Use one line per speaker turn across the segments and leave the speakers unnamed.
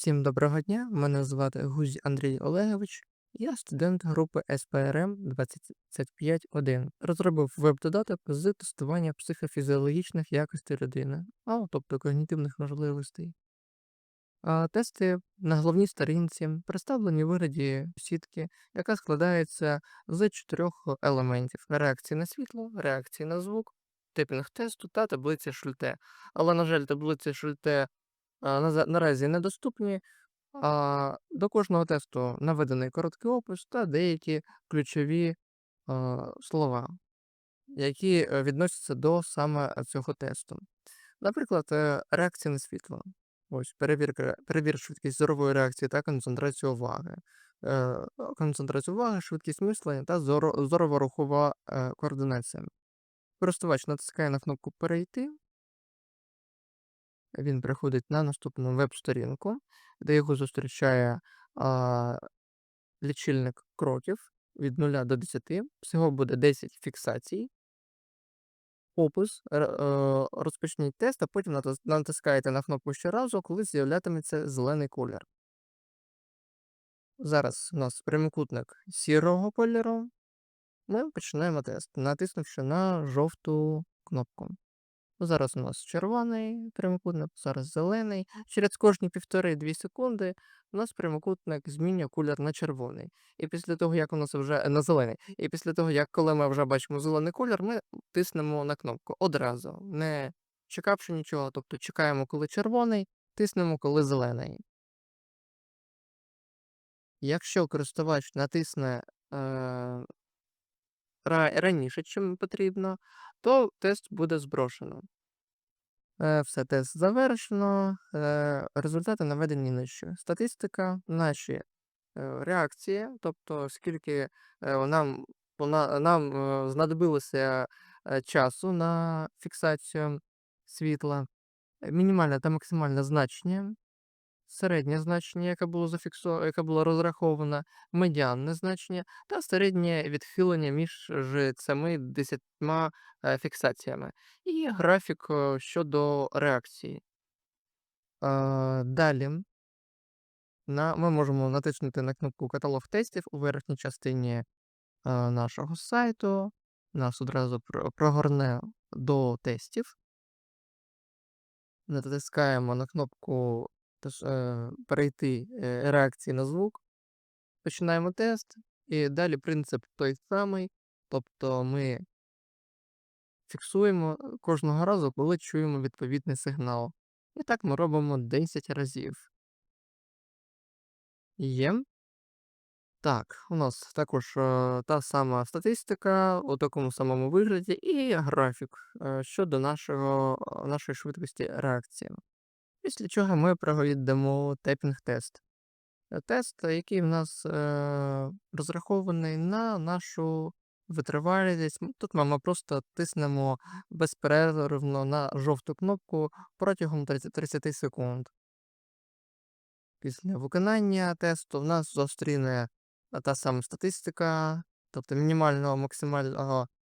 Всім доброго дня. Мене звати Гузь Андрій Олегович. Я студент групи СПРМ 251. Розробив веб-додаток з тестування психофізіологічних якостей людини, а тобто когнітивних можливостей. А тести на головній сторінці представлені у вигляді сітки, яка складається з чотирьох елементів: реакції на світло, реакції на звук, типінг тесту та таблиці Шульте. Але, на жаль, таблиці Шульте а, наза- наразі недоступні. А, до кожного тесту наведений короткий опис та деякі ключові а, слова, які е, відносяться до саме цього тесту. Наприклад, е, реакція на світло. Ось перевірка, перевір швидкість зорової реакції та концентрацію уваги. Е, концентрацію уваги, швидкість мислення та зоро- зорово-рухова е, координація. Користувач натискає на кнопку Перейти. Він приходить на наступну веб-сторінку, де його зустрічає а, лічильник кроків від 0 до 10. Всього буде 10 фіксацій. Опис, е, розпочніть тест, а потім натискаєте на кнопку ще разу, коли з'являтиметься зелений колір. Зараз у нас прямокутник сірого кольору. Ми починаємо тест, натиснувши на жовту кнопку. Зараз у нас червоний прямокутник, зараз зелений. Через кожні півтори-дві секунди у нас прямокутник змінює колір на червоний. І після того, як у нас вже на зелений. І після того, як коли ми вже бачимо зелений колір, ми тиснемо на кнопку одразу, не чекавши нічого. Тобто чекаємо, коли червоний, тиснемо, коли зелений. Якщо користувач натисне е, раніше, чим потрібно, то тест буде зброшено. Е, Все, тест завершено. Е, Результати наведені нижче. Статистика, наші е, реакції, тобто скільки нам, нам знадобилося часу на фіксацію світла, мінімальне та максимальне значення, середнє значення, яке було зафіксовано, яке було розраховано, медіанне значення та середнє відхилення між цими 10 е, фіксаціями. І графік щодо реакції. Е, Далі на, ми можемо натиснути на кнопку Каталог тестів у верхній частині нашого сайту. Нас одразу прогорне до тестів. Натискаємо на кнопку тож, е, перейти е, реакції на звук. Починаємо тест. І далі принцип той самий. Тобто ми фіксуємо е, кожного разу, коли чуємо відповідний сигнал. І так ми робимо 10 разів. Є. Так, у нас також е, та сама статистика у такому самому вигляді і графік е, щодо нашого, е, нашої швидкості реакції. Після чого ми проведемо тайпінг-тест. Е, Тест, який в нас е, розрахований на нашу витривалість. Тут ми просто тиснемо безперервно на жовту кнопку протягом 30, 30 секунд. Після виконання тесту в нас зустріне е, та сама статистика, тобто мінімального максимального е, макс-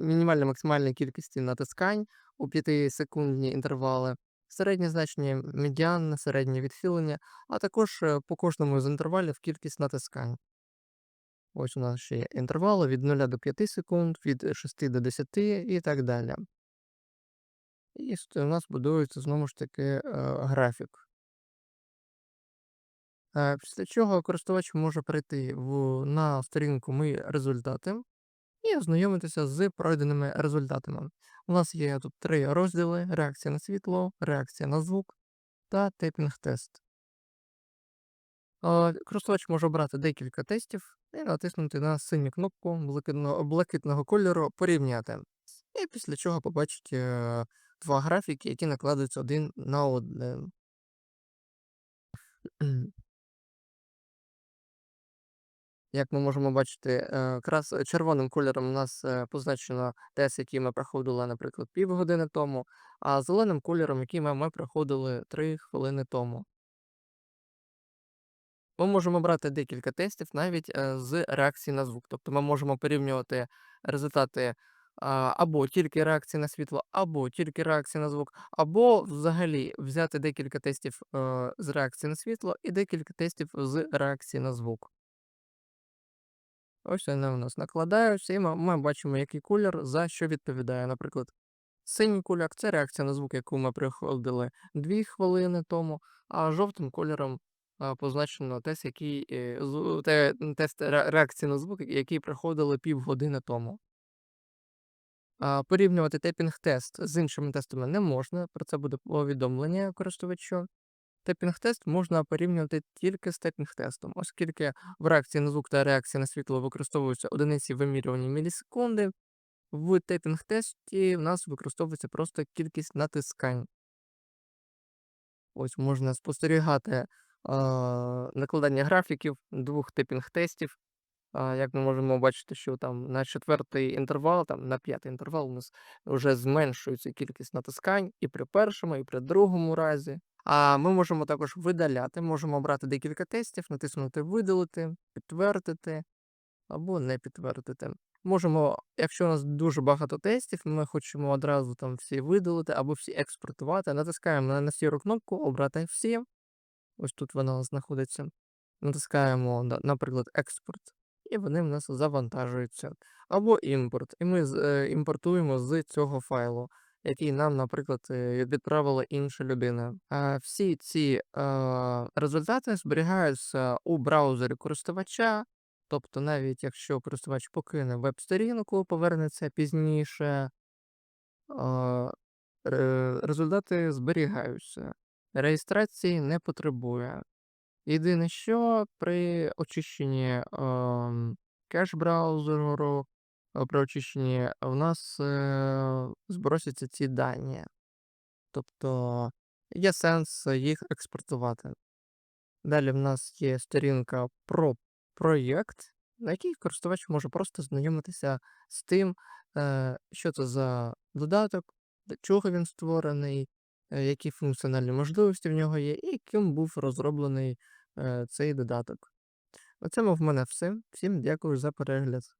мінімальної максимальної кількості натискань у 5-секундні інтервали, середнє значення, медіанне, середнє відхилення, а також е, по кожному з інтервалів кількість натискань. Ось у нас ще є інтервали від 0 до 5 секунд, від 6 до 10 і так далі. І у нас будується знову ж таки е, графік. Е, Після чого користувач може перейти в, на сторінку Мої результати і ознайомитися з пройденими результатами. У нас є тут три розділи: реакція на світло, реакція на звук та тейпінг-тест. Е, Користувач може обрати декілька тестів і натиснути на синю кнопку блакитного, блакитного кольору Порівняти. І після чого побачить е, два графіки, які накладаються один на один. Як ми можемо бачити, е, крас червоним кольором у нас е, позначено тест, який ми проходили, наприклад, півгодини тому, а зеленим кольором, який ми, проходили 3 хвилини тому. Ми можемо брати декілька тестів навіть е, з реакції на звук. Тобто ми можемо порівнювати результати або тільки реакції на світло, або тільки реакції на звук, або взагалі взяти декілька тестів, е, з реакції на світло і декілька тестів з реакції на звук. Ось вони у нас накладаються, і ми ми бачимо, який колір за що відповідає. Наприклад, синій колір це реакція на звук, яку ми проходили 2 хвилини тому, а жовтим кольором, позначено тест, який, е, те тест реакції на звук, який проходили півгодини тому. Порівнювати тайпінг-тест з іншими тестами не можна, про це буде повідомлення користувачу. Тайпінг-тест можна порівнювати тільки з тайпінг-тестом, оскільки в реакції на звук та реакції на світло використовуються одиниці вимірювання мілісекунди. В тайпінг-тесті в нас використовується просто кількість натискань. Ось можна спостерігати, а, накладання графіків двох тайпінг-тестів. А, як ми можемо бачити, що там на четвертий інтервал, там на п'ятий інтервал у нас вже зменшується кількість натискань і при першому, і при другому разі. А ми можемо також видаляти, можемо обрати декілька тестів, натиснути Видалити, підтвердити або не підтвердити. Можемо, якщо у нас дуже багато тестів, ми хочемо одразу там всі видалити або всі експортувати, натискаємо на сіру кнопку Обрати всі. Ось тут вона знаходиться. Натискаємо, наприклад, експорт, і вони в нас завантажуються. Або імпорт, і ми е, імпортуємо з цього файлу, який нам, наприклад, відправила інша людина. Всі ці, результати зберігаються у браузері користувача. Тобто навіть якщо користувач покине веб-сторінку, повернеться пізніше, результати зберігаються. Реєстрації не потребує. Єдине що, при очищенні, кеш-браузеру, при очищенні в нас, збросяться ці дані. Тобто є сенс їх експортувати. Далі в нас є сторінка про проєкт, на якій користувач може просто знайомитися з тим, що це за додаток, для чого він створений, е, які функціональні можливості в нього є, і ким був розроблений, е, цей додаток. На цьому в мене все. Всім дякую за перегляд.